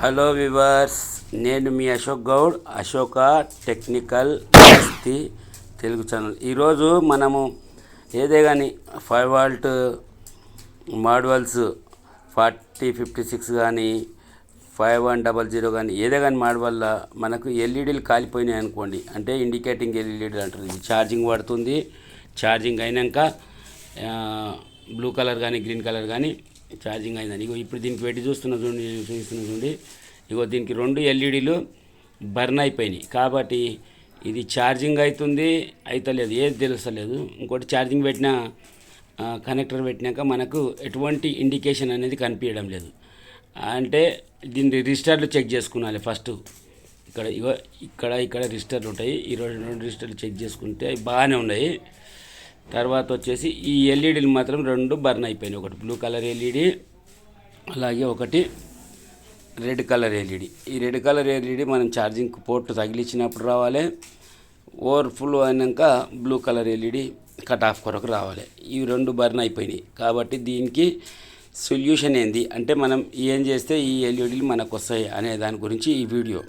Hello viewers నేను మీ Ashok Goud Ashoka technical the Telugu channel. ఈరోజు మనము ఏదే కానీ five volt modules forty fifty six కానీ ఫైవ్ వన్ డబల్ జీరో కానీ ఏదే కానీ మాడ్ వల్ల మనకు ఎల్ఈడీలు కాలిపోయినాయి అనుకోండి. అంటే ఇండికేటింగ్ ఎల్ఈడీలు అంటారు. ఇది ఛార్జింగ్ పడుతుంది. ఛార్జింగ్ అయినాక బ్లూ కలర్ కానీ గ్రీన్ కలర్ కానీ ఛార్జింగ్ అయిందని. ఇగో ఇప్పుడు దీనికి పెట్టి చూస్తున్నా చూడండి నేను చూస్తున్నా చూడండి. ఇగో దీనికి రెండు ఎల్ఈడీలు బర్న్ అయిపోయినాయి. కాబట్టి ఇది ఛార్జింగ్ అవుతుంది అయితలేదు ఏది తెలుస్తలేదు. ఇంకోటి ఛార్జింగ్ పెట్టిన కనెక్టర్ పెట్టినాక మనకు ఎటువంటి ఇండికేషన్ అనేది కనిపించడం లేదు. అంటే దీన్ని రిజిస్టర్లు చెక్ చేసుకున్నాలి ఫస్ట్. ఇక్కడ ఇగో ఇక్కడ ఇక్కడ రిజిస్టర్లు ఉంటాయి. ఈ రెండు రిజిస్టర్లు చెక్ చేసుకుంటే బాగానే ఉన్నాయి. తర్వాత వచ్చేసి ఈ ఎల్ఈడీలు మాత్రం రెండు బర్న్ అయిపోయినాయి. ఒకటి బ్లూ కలర్ ఎల్ఈడి అలాగే ఒకటి రెడ్ కలర్ ఎల్ఈడి. ఈ రెడ్ కలర్ ఎల్ఈడి మనం ఛార్జింగ్ పోర్ట్ తగిలించినప్పుడు రావాలి. ఓవర్ఫుల్ అయినాక blue colour LED cut off కొరకు రావాలి. ఇవి రెండు బర్న్ అయిపోయినాయి. కాబట్టి దీనికి సొల్యూషన్ ఏంది? అంటే మనం ఏం చేస్తే ఈ ఎల్ఈడీలు మనకు వస్తాయి అనే దాని గురించి ఈ వీడియో.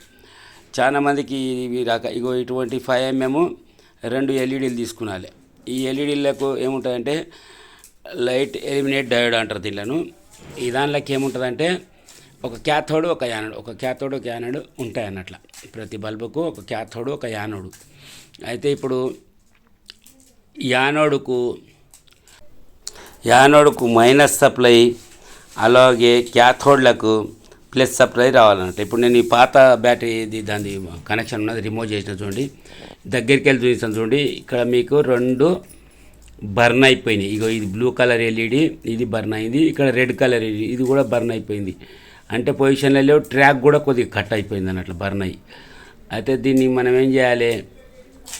చాలా మందికి ఇవి రాక ఇగో ఇటువంటి ఫైవ్ ఎంఎం రెండు ఎల్ఈడీలు తీసుకున్నాలి. ఈ ఎల్ఈడీలకు ఏముంటుందంటే లైట్ ఎలిమినేట్ డయోడ్ అంటారు దీనిలను ఈ దానిలోకి ఏముంటుందంటే ఒక క్యాథోడ్ ఒక యానోడ్ ఒక క్యాథోడ్ ఒక యానోడ్ ఉంటాయి అన్నట్ల ప్రతి బల్బుకు ఒక క్యాథోడ్ ఒక యానోడు. అయితే ఇప్పుడు యానోడుకు యానోడుకు మైనస్ సప్లై అలాగే క్యాథోడ్లకు ప్లస్ సప్లై రావాలన్నట్టు ఇప్పుడు నేను ఈ పాత బ్యాటరీ ఇది దాని కనెక్షన్ ఉన్నది రిమూవ్ చేసిన చూడండి. దగ్గరికి వెళ్ళి చూపిస్తాను చూడండి. ఇక్కడ మీకు రెండు బర్న్ అయిపోయినాయి. ఇగో ఇది బ్లూ కలర్ ఎల్ఈడి ఇది బర్న్ అయింది. ఇక్కడ రెడ్ కలర్ ఎల్ఈడి ఇది కూడా బర్న్ అయిపోయింది. అంటే పొజిషన్లో లేవు ట్రాక్ కూడా కొద్దిగా కట్ అయిపోయింది అన్నట్లు బర్న్ అయ్యి. అయితే దీన్ని మనం ఏం చేయాలి?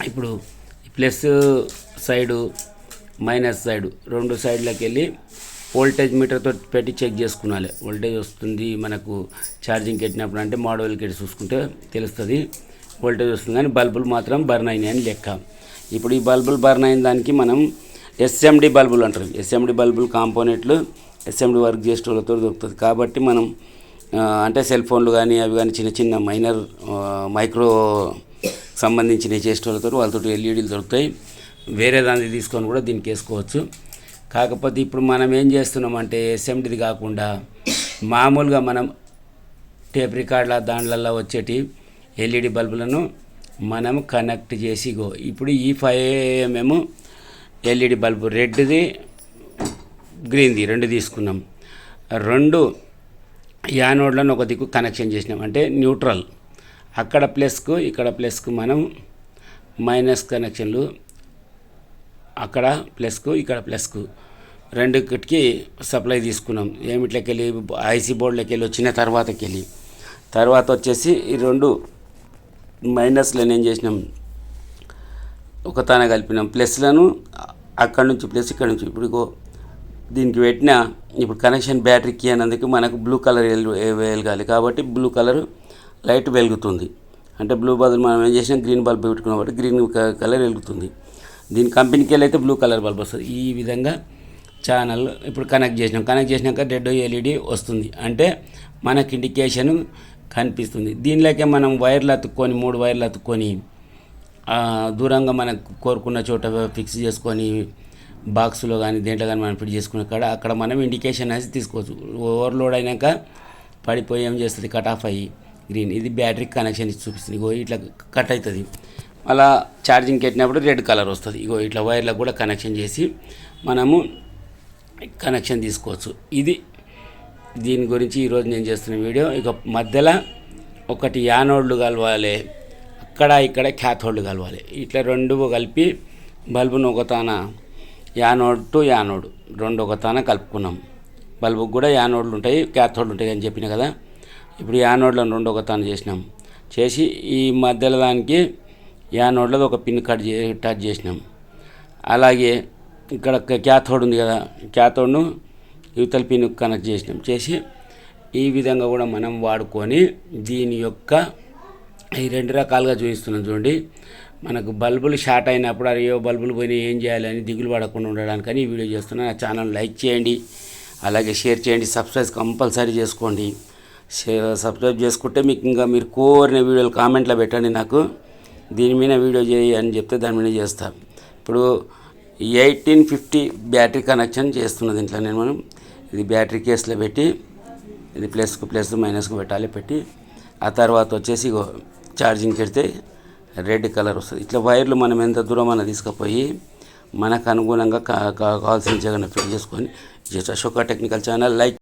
ఇప్పుడు ప్లస్ సైడు మైనస్ సైడు రెండు సైడ్లకు వెళ్ళి వోల్టేజ్ మీటర్తో పెట్టి చెక్ చేసుకున్నాలి వోల్టేజ్ వస్తుంది మనకు ఛార్జింగ్ పెట్టినప్పుడు అంటే మోడల్కి చూసుకుంటే తెలుస్తుంది. వోల్టేజ్ వస్తుంది కానీ బల్బులు మాత్రం బర్న్ అయినాయి అని లెక్క. ఇప్పుడు ఈ బల్బులు బర్న్ అయిన దానికి మనం ఎస్ఎండి బల్బులు అంటారు. ఎస్ఎండి బల్బులు కాంపోనెంట్లు ఎస్ఎండి వర్క్ చేసేటోళ్ళతో దొరుకుతుంది. కాబట్టి మనం అంటే సెల్ ఫోన్లు కానీ అవి కానీ చిన్న చిన్న మైనర్ మైక్రో సంబంధించిన చేసేటోళ్ళతో వాళ్ళతో ఎల్ఈడీలు దొరుకుతాయి. వేరే దాన్ని తీసుకొని కూడా దీనికి వేసుకోవచ్చు. కాకపోతే ఇప్పుడు మనం ఏం చేస్తున్నామంటే ఎస్ఎండిది కాకుండా మామూలుగా మనం టేప్ రికార్డుల దాంట్లలో వచ్చేటి ఎల్ఈడి బల్బులను మనం కనెక్ట్ చేసి గో ఇప్పుడు ఈ ఫైవ్ ఏఎంఎం ఎల్ఈడి బల్బు రెడ్ది గ్రీన్ది రెండు తీసుకున్నాం. రెండు యానోడ్లను ఒక దిక్కు కనెక్షన్ చేసినాం. అంటే న్యూట్రల్. అక్కడ ప్లస్కు ఇక్కడ ప్లస్కు మనం మైనస్ కనెక్షన్లు అక్కడ ప్లస్కు ఇక్కడ ప్లస్కు. రెండుకి సప్లై తీసుకున్నాం. ఏమిట్లకి వెళ్ళి ఐసీ బోర్డులోకి వెళ్ళి వచ్చిన తర్వాతకి వెళ్ళి తర్వాత వచ్చేసి ఈ రెండు మైనస్లను ఏం చేసినాం? ఒకతాన కలిపినాం. ప్లస్లను అక్కడ నుంచి ప్లస్ ఇక్కడ నుంచి. ఇప్పుడు దీనికి పెట్టిన ఇప్పుడు కనెక్షన్ బ్యాటరీకి అన్నందుకు మనకు బ్లూ కలర్ వెలగాలి. కాబట్టి బ్లూ కలర్ లైట్ వెలుగుతుంది. అంటే బ్లూ బదులు మనం ఏం చేసినాం? గ్రీన్ బల్బ్ పెట్టుకున్నాం. కాబట్టి గ్రీన్ కలర్ వెలుగుతుంది. దీని కంపెనీకి వెళ్ళి అయితే బ్లూ కలర్ బల్బ్ వస్తుంది. ఈ విధంగా ఛానల్ ఇప్పుడు కనెక్ట్ చేసినాం. కనెక్ట్ చేసినాక రెడ్ ఎల్ఈడి వస్తుంది. అంటే మనకి ఇండికేషన్ కనిపిస్తుంది. దీనిలోకే మనం వైర్లు అతుక్కొని మూడు వైర్లు అతుక్కొని దూరంగా మనకు కోరుకున్న చోట ఫిక్స్ చేసుకొని బాక్స్లో కానీ దేంట్లో కానీ మనం ఫిట్ చేసుకున్న కాడ అక్కడ మనం ఇండికేషన్ అనేది తీసుకోవచ్చు. ఓవర్లోడ్ అయినాక పడిపోయి ఏం చేస్తుంది? కట్ ఆఫ్ అయ్యి గ్రీన్ ఇది బ్యాటరీ కనెక్షన్ ఇచ్చి చూపిస్తుంది. ఇట్లా కట్ అవుతుంది. అలా ఛార్జింగ్ పెట్టినప్పుడు రెడ్ కలర్ వస్తుంది. ఇగో ఇట్లా వైర్లకు కూడా కనెక్షన్ చేసి మనము కనెక్షన్ తీసుకోవచ్చు. ఇది దీని గురించి ఈరోజు నేను చేస్తున్న వీడియో. ఇక మధ్యలో ఒకటి యానోడ్లు కలవాలి అక్కడ ఇక్కడ క్యాథోడ్లు కలవాలి. ఇట్లా రెండు కలిపి బల్బును ఒకతాన యానోడ్ టు యానోడ్ రెండు ఒకతాన కలుపుకున్నాం. బల్బుకు కూడా యానోడ్లు ఉంటాయి క్యాథోడ్లు ఉంటాయి అని చెప్పిన కదా. ఇప్పుడు యానోడ్లను రెండు ఒకతాన చేసినాం. చేసి ఈ మధ్యలో దానికి యానోడ్లో ఒక పిన్ కట్ చే టచ్ చేసినాం. అలాగే ఇక్కడ క్యాథోడ్ ఉంది కదా క్యాథోడ్ను యువతల పిన్ కనెక్ట్ చేసినాం. చేసి ఈ విధంగా కూడా మనం వాడుకొని దీని యొక్క ఈ రెండు రకాలుగా చూపిస్తున్నాం చూడండి. మనకు బల్బులు షార్ట్ అయినప్పుడు అయ్యో బల్బులు పోయినాయి ఏం చేయాలని దిగులు పడకుండా ఉండడానికని ఈ వీడియో చేస్తున్నాను నా ఛానల్ లైక్ చేయండి. అలాగే షేర్ చేయండి. సబ్స్క్రైబ్ కంపల్సరీ చేసుకోండి. షేర్ సబ్స్క్రైబ్ చేసుకుంటే మీకు ఇంకా మీరు కోరిన వీడియోలు కామెంట్లో పెట్టండి నాకు. దీని మీద వీడియో చేయి అని చెప్తే దాని మీద చేస్తా. ఇప్పుడు ఎయిటీన్ ఫిఫ్టీ బ్యాటరీ కనెక్షన్ చేస్తున్నది దీంట్లో నేను మనం ఇది బ్యాటరీ కేసులో పెట్టి ఇది ప్లస్కు ప్లస్ మైనస్కు పెట్టాలి పెట్టి ఆ తర్వాత వచ్చేసి ఇగో ఛార్జింగ్ పెడితే రెడ్ కలర్ వస్తుంది. ఇట్లా వైర్లు మనం ఎంత దూరం అన్న తీసుకుపోయి మనకు అనుగుణంగా కా కా- కావాల్సిన జగన్ ఫిట్ చేసుకొని just Ashoka technical channel like